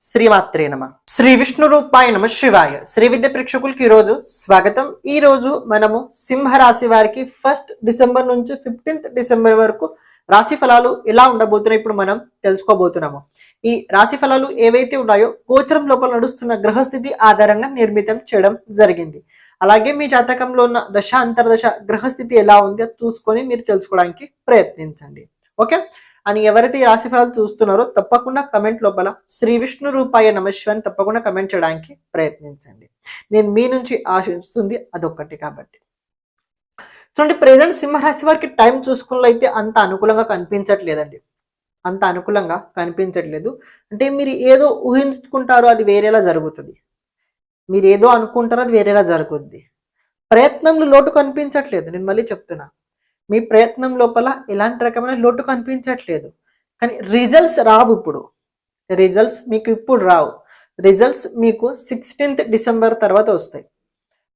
శ్రీమాత్రే నమ. శ్రీ విష్ణు రూపాయ నమ శివాయ. శ్రీ విద్య ప్రేక్షకులకి ఈరోజు రోజు స్వాగతం. ఈ రోజు మనము సింహ రాశి వారికి ఫస్ట్ డిసెంబర్ నుంచి ఫిఫ్టీన్త్ డిసెంబర్ వరకు రాశి ఫలాలు ఎలా ఉండబోతున్నాయి ఇప్పుడు మనం తెలుసుకోబోతున్నాము. ఈ రాశి ఫలాలు ఏవైతే ఉన్నాయో గోచరం లోపల నడుస్తున్న గ్రహస్థితి ఆధారంగా నిర్మితం చేయడం జరిగింది. అలాగే మీ జాతకంలో ఉన్న దశ అంతర్దశ గ్రహస్థితి ఎలా ఉందో చూసుకొని మీరు తెలుసుకోవడానికి ప్రయత్నించండి. ఓకే? అని ఎవరైతే ఈ రాశి ఫలాలు చూస్తున్నారో తప్పకుండా కమెంట్ లోపల శ్రీ విష్ణు రూపాయ నమశివాన్ని తప్పకుండా కమెంట్ చేయడానికి ప్రయత్నించండి. నేను మీ నుంచి ఆశిస్తుంది అదొక్కటి కాబట్టి. చూడండి ప్రజెంట్ సింహరాశి వారికి టైం చూసుకున్నట్లయితే అంత అనుకూలంగా కనిపించట్లేదండి. అంత అనుకూలంగా కనిపించట్లేదు. అంటే మీరు ఏదో ఊహించుకుంటారో అది వేరేలా జరుగుతుంది. మీరు ఏదో అనుకుంటారో అది వేరేలా జరుగుద్ది. ప్రయత్నంలో లోటు కనిపించట్లేదు. నేను మళ్ళీ చెప్తున్నా. మీ ప్రయత్నం లోపల ఎలాంటి రకమైన లోటు కనిపించట్లేదు. కానీ రిజల్ట్స్ రావు ఇప్పుడు. రిజల్ట్స్ మీకు ఇప్పుడు రావు. రిజల్ట్స్ మీకు సిక్స్టీన్త్ డిసెంబర్ తర్వాత వస్తాయి.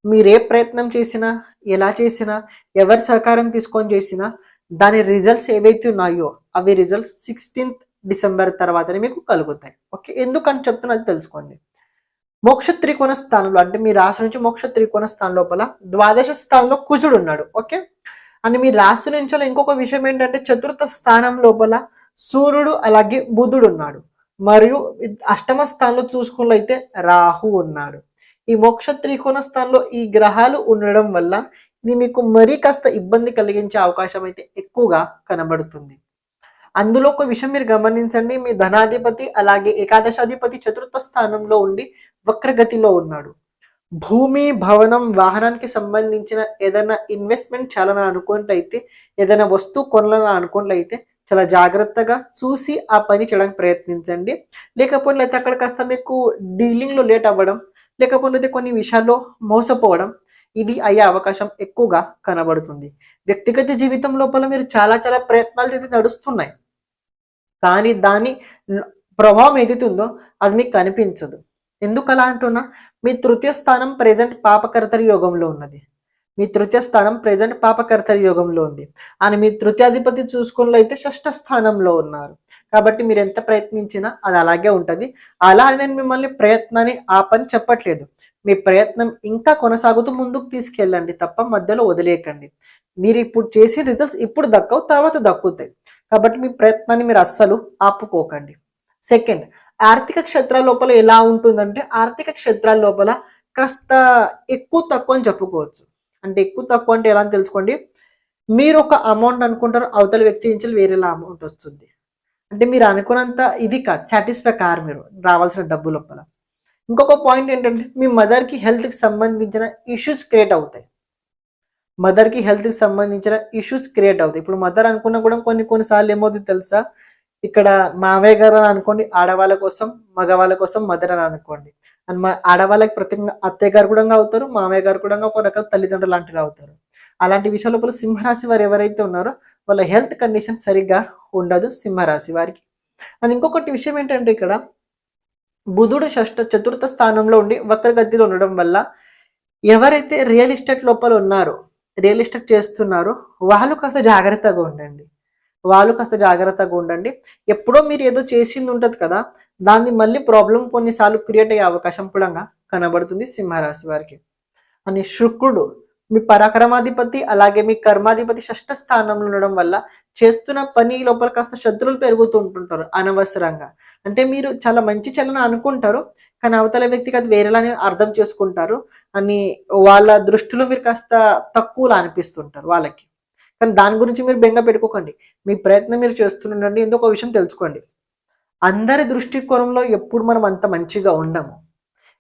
మీరు ఏ ప్రయత్నం చేసినా ఎలా చేసినా ఎవరి సహకారం తీసుకొని చేసినా దాని రిజల్ట్స్ ఏవైతే ఉన్నాయో అవి రిజల్ట్స్ సిక్స్టీన్త్ డిసెంబర్ తర్వాతనే మీకు కలుగుతాయి. ఓకే? ఎందుకని చెప్తున్నది తెలుసుకోండి. మోక్ష త్రికోణ స్థానంలో అంటే మీ రాశి నుంచి మోక్ష త్రికోణ స్థానం లోపల ద్వాదశ స్థానంలో కుజుడు ఉన్నాడు. ఓకే? అని మీ రాశి నుంచి ఇంకొక విషయం ఏంటంటే చతుర్థ స్థానం లోపల సూర్యుడు అలాగే బుధుడు ఉన్నాడు. మరియు అష్టమ స్థానంలో చూసుకున్నట్లయితే రాహు ఉన్నాడు. ఈ మోక్ష త్రికోణ స్థానంలో ఈ గ్రహాలు ఉండడం వల్ల ఇది మీకు మరీ కాస్త ఇబ్బంది కలిగించే అవకాశం అయితే ఎక్కువగా కనబడుతుంది. అందులో ఒక విషయం మీరు గమనించండి. మీ ధనాధిపతి అలాగే ఏకాదశాధిపతి చతుర్థ స్థానంలో ఉండి వక్రగతిలో ఉన్నాడు. భూమి భవనం వాహనానికి సంబంధించిన ఏదైనా ఇన్వెస్ట్మెంట్ చేయాలని అనుకున్నట్లయితే ఏదైనా వస్తువు కొనాలని అనుకున్నట్లయితే చాలా జాగ్రత్తగా చూసి ఆ పని చేయడానికి ప్రయత్నించండి. లేకపోతే అక్కడ కాస్త మీకు డీలింగ్లో లేట్ అవ్వడం లేకపోతే కొన్ని విషయాల్లో మోసపోవడం ఇది అయ్యే అవకాశం ఎక్కువగా కనబడుతుంది. వ్యక్తిగత జీవితం లోపల మీరు చాలా చాలా ప్రయత్నాలు అయితే నడుస్తున్నాయి. కానీ దాని ప్రభావం ఏదైతే ఉందో అది మీకు కనిపించదు. ఎందుకు అలా అంటున్నా? మీ తృతీయ స్థానం ప్రెజెంట్ పాపకర్తరి యోగంలో ఉన్నది. మీ తృతీయ స్థానం ప్రెజెంట్ పాపకర్తరి యోగంలో ఉంది. అని మీ తృతీయాధిపతి చూసుకున్నట్లయితే షష్ఠ స్థానంలో ఉన్నారు. కాబట్టి మీరు ఎంత ప్రయత్నించినా అది అలాగే ఉంటుంది. అలా అని నేను మిమ్మల్ని ప్రయత్నాన్ని ఆపని చెప్పట్లేదు. మీ ప్రయత్నం ఇంకా కొనసాగుతూ ముందుకు తీసుకెళ్ళండి తప్ప మధ్యలో వదిలేయకండి. మీరు ఇప్పుడు చేసే రిజల్ట్స్ ఇప్పుడు దక్కవు తర్వాత దక్కుతాయి. కాబట్టి మీ ప్రయత్నాన్ని మీరు అస్సలు ఆపుకోకండి. సెకండ్ ఆర్థిక క్షేత్రాల లోపల ఎలా ఉంటుందంటే ఆర్థిక క్షేత్రాల లోపల కాస్త ఎక్కువ తక్కువ అని చెప్పుకోవచ్చు. అంటే ఎక్కువ తక్కువ అంటే ఎలా అని తెలుసుకోండి? మీరు ఒక అమౌంట్ అనుకుంటారు అవతల వ్యక్తి నుంచి వేరేలా అమౌంట్ వస్తుంది. అంటే మీరు అనుకున్నంత ఇది కాదు సాటిస్ఫై కారు మీరు రావాల్సిన డబ్బు లోపల. ఇంకొక పాయింట్ ఏంటంటే మీ మదర్కి హెల్త్కి సంబంధించిన ఇష్యూస్ క్రియేట్ అవుతాయి. మదర్కి హెల్త్కి సంబంధించిన ఇష్యూస్ క్రియేట్ అవుతాయి. ఇప్పుడు మదర్ అనుకున్నా కూడా కొన్ని కొన్నిసార్లు ఏమవుతుంది తెలుసా? ఇక్కడ మావయ్య గారు అని అనుకోండి ఆడవాళ్ళ కోసం మగవాళ్ళ కోసం మదర్ అని అనుకోండి. అండ్ మా ఆడవాళ్ళకి ప్రతి అత్తయ్య గారు కూడా అవుతారు మామయ్య గారు కూడా ఒక రకం తల్లిదండ్రులు లాంటివి అవుతారు. అలాంటి విషయాల లోపల సింహరాశి వారు ఎవరైతే ఉన్నారో వాళ్ళ హెల్త్ కండిషన్ సరిగ్గా ఉండదు సింహరాశి వారికి. అండ్ ఇంకొకటి విషయం ఏంటంటే ఇక్కడ బుధుడు షష్ఠ చతుర్థ స్థానంలో ఉండి వక్రగతిలో ఉండడం వల్ల ఎవరైతే రియల్ ఎస్టేట్ లోపల ఉన్నారో రియల్ ఎస్టేట్ చేస్తున్నారో వాళ్ళు కాస్త జాగ్రత్తగా ఉండండి. వాళ్ళు కాస్త జాగ్రత్తగా ఉండండి. ఎప్పుడో మీరు ఏదో చేసింది ఉంటుంది కదా దాన్ని మళ్ళీ ప్రాబ్లం కొన్నిసార్లు క్రియేట్ అయ్యే అవకాశం కూడా కనబడుతుంది సింహరాశి వారికి. అని శుక్రుడు మీ పరాక్రమాధిపతి అలాగే మీ కర్మాధిపతి షష్ఠ స్థానంలో ఉండడం వల్ల చేస్తున్న పని లోపల కాస్త శత్రువులు పెరుగుతూ ఉంటుంటారు అనవసరంగా. అంటే మీరు చాలా మంచి చలన అనుకుంటారు కానీ అవతల వ్యక్తికి అది వేరేలానే అర్థం చేసుకుంటారు అని వాళ్ళ దృష్టిలో మీరు కాస్త తక్కువలా అనిపిస్తుంటారు వాళ్ళకి. కానీ దాని గురించి మీరు బెంగ పెట్టుకోకండి. మీ ప్రయత్నం మీరు చేస్తుండండి. ఎందుకు ఒక విషయం తెలుసుకోండి. అందరి దృష్టికోణంలో ఎప్పుడు మనం అంత మంచిగా ఉండము.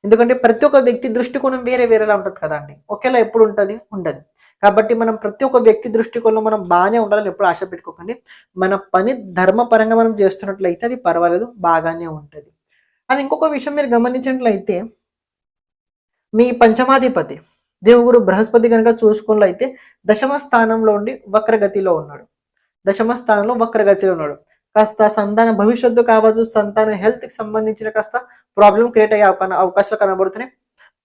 ఎందుకంటే ప్రతి ఒక్క వ్యక్తి దృష్టికోణం వేరే వేరేలా ఉంటుంది కదండి. ఒకేలా ఎప్పుడు ఉంటుంది? ఉండదు. కాబట్టి మనం ప్రతి ఒక్క వ్యక్తి దృష్టికోణంలో మనం బాగానే ఉండాలని ఎప్పుడు ఆశ పెట్టుకోకండి. మన పని ధర్మపరంగా మనం చేస్తున్నట్లయితే అది పర్వాలేదు బాగానే ఉంటుంది. అని ఇంకొక విషయం మీరు గమనించినట్లయితే మీ పంచమాధిపతి దేవుడు బృహస్పతి కనుక చూసుకున్నట్లయితే దశమ స్థానంలో ఉండి వక్రగతిలో ఉన్నాడు. దశమ స్థానంలో వక్రగతిలో ఉన్నాడు. కాస్త సంతాన భవిష్యత్తు కావచ్చు సంతాన హెల్త్కి సంబంధించిన కాస్త ప్రాబ్లం క్రియేట్ అయ్యే అవకాశాలు కనబడుతున్నాయి.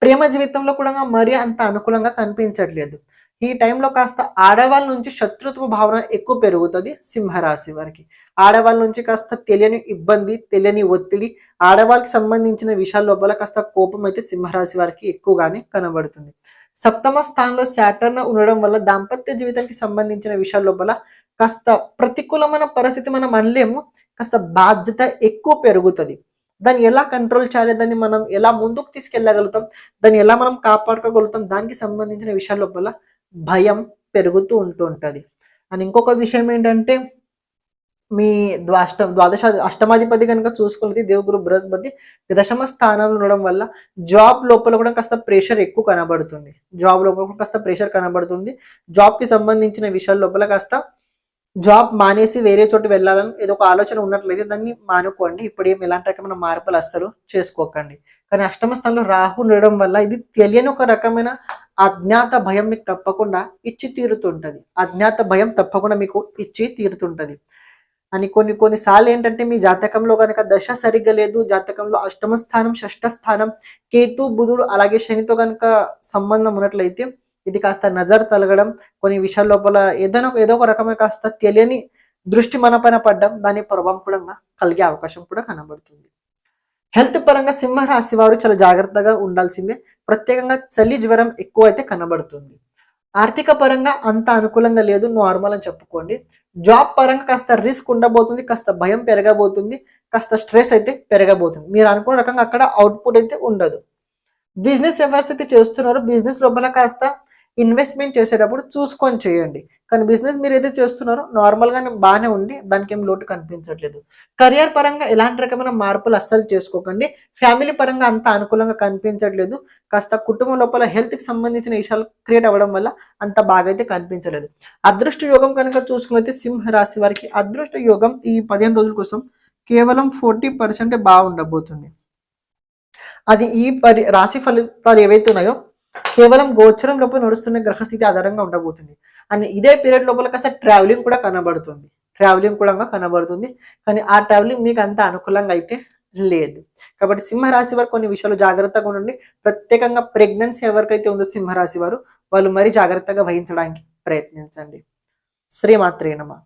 ప్రేమ జీవితంలో కూడా మరీ అంత అనుకూలంగా కనిపించట్లేదు. ఈ టైంలో కాస్త ఆడవాళ్ళ నుంచి శత్రుత్వ భావన ఎక్కువ పెరుగుతుంది సింహరాశి వారికి. ఆడవాళ్ళ నుంచి కాస్త తెలియని ఇబ్బంది తెలియని ఒత్తిడి ఆడవాళ్ళకి సంబంధించిన విషయాల లోపల కాస్త కోపం అయితే సింహరాశి వారికి ఎక్కువగానే కనబడుతుంది. సప్తమ స్థానంలో శాటర్న్ ఉండడం వల్ల దాంపత్య జీవితానికి సంబంధించిన విషయాల లోపల కాస్త ప్రతికూలమైన పరిస్థితి మనం అనలేము కాస్త బాధ్యత ఎక్కువ పెరుగుతుంది. దాన్ని ఎలా కంట్రోల్ చేయాలి దాన్ని మనం ఎలా ముందుకు తీసుకెళ్ళగలుగుతాం దాన్ని ఎలా మనం కాపాడుకోగలుగుతాం దానికి సంబంధించిన విషయాల లోపల భయం పెరుగుతూ ఉంటూ ఉంటుంది. అండ్ ఇంకొక విషయం ఏంటంటే మీ ద్వాష్ట ద్వాదశ అష్టమాధిపతి కనుక చూసుకున్నది దేవుగురు బృహస్పతి దశమ స్థానంలో ఉండడం వల్ల జాబ్ లోపల కూడా కాస్త ప్రెషర్ ఎక్కువ కనబడుతుంది. జాబ్ లోపల కూడా కాస్త ప్రెషర్ కనబడుతుంది. జాబ్కి సంబంధించిన విషయాల లోపల కాస్త జాబ్ మానేసి వేరే చోటు వెళ్ళాలని ఏదో ఒక ఆలోచన ఉన్నట్లయితే దాన్ని మానుకోండి. ఇప్పుడు ఏం ఎలాంటి రకమైన మార్పులు అస్సలు చేసుకోకండి. కానీ అష్టమ స్థానంలో రాహు ఉండడం వల్ల ఇది తెలియని ఒక రకమైన అజ్ఞాత భయం మీకు తప్పకుండా ఇచ్చి తీరుతుంటుంది అజ్ఞాత భయం తప్పకుండా మీకు ఇచ్చి తీరుతుంటుంది అని కొన్ని కొన్నిసార్లు ఏంటంటే మీ జాతకంలో కనుక దశ సరిగ్గా లేదు జాతకంలో అష్టమ స్థానం షష్ఠ స్థానం కేతు బుధుడు అలాగే శనితో కనుక సంబంధం ఉన్నట్లయితే ఇది కాస్త నజర్ తలగడం కొన్ని విషయాల లోపల ఏదైనా ఏదో ఒక రకమైన కాస్త తెలియని దృష్టి మన పైన పడ్డం దాని ప్రభావం కూడా కలిగే అవకాశం కూడా కనబడుతుంది. హెల్త్ పరంగా సింహరాశి వారు చాలా జాగ్రత్తగా ఉండాల్సిందే. ప్రత్యేకంగా చలి జ్వరం ఎక్కువ అయితే కనబడుతుంది. ఆర్థిక పరంగా అంత అనుకూలంగా లేదు నార్మల్ అని చెప్పుకోండి. జాబ్ పరంగా కాస్త రిస్క్ ఉండబోతుంది కాస్త భయం పెరగబోతుంది కాస్త స్ట్రెస్ అయితే పెరగబోతుంది. మీరు అనుకున్న రకంగా అక్కడ అవుట్పుట్ అయితే ఉండదు. బిజినెస్ ఎవరైతే అయితే చేస్తున్నారో బిజినెస్ లోపల కాస్త ఇన్వెస్ట్మెంట్ చేసేటప్పుడు చూసుకొని చేయండి. కానీ బిజినెస్ మీరు ఏదైతే చేస్తున్నారో నార్మల్గానే బాగానే ఉండి దానికి ఏం లోటు కనిపించట్లేదు. కెరియర్ పరంగా ఎలాంటి రకమైన మార్పులు అస్సలు చేసుకోకండి. ఫ్యామిలీ పరంగా అంత అనుకూలంగా కనిపించట్లేదు. కాస్త కుటుంబ లోపల హెల్త్కి సంబంధించిన విషయాలు క్రియేట్ అవ్వడం వల్ల అంత బాగా అయితే కనిపించలేదు. అదృష్ట యోగం కనుక చూసుకున్నైతే సింహ రాశి వారికి అదృష్ట యోగం ఈ పదిహేను రోజుల కోసం కేవలం ఫోర్టీ పర్సెంట్ బాగుండబోతుంది. అది ఈ పరి రాశి ఫలితాలు ఏవైతే ఉన్నాయో కేవలం గోచరం లోపల నడుస్తున్న గ్రహస్థితి ఆధారంగా ఉండబోతుంది. అండ్ ఇదే పీరియడ్ లోపల కాస్త ట్రావెలింగ్ కూడా కనబడుతుంది. ట్రావెలింగ్ కూడా కనబడుతుంది. కానీ ఆ ట్రావెలింగ్ మీకు అంత అనుకూలంగా అయితే లేదు. కాబట్టి సింహరాశి వారు కొన్ని విషయాలు జాగ్రత్తగా ఉండండి. ప్రత్యేకంగా ప్రెగ్నెన్సీ ఎవరికైతే ఉందో సింహరాశి వారు. వాళ్ళు మరీ జాగ్రత్తగా వహించడానికి ప్రయత్నించండి. శ్రీమాత్రేనమా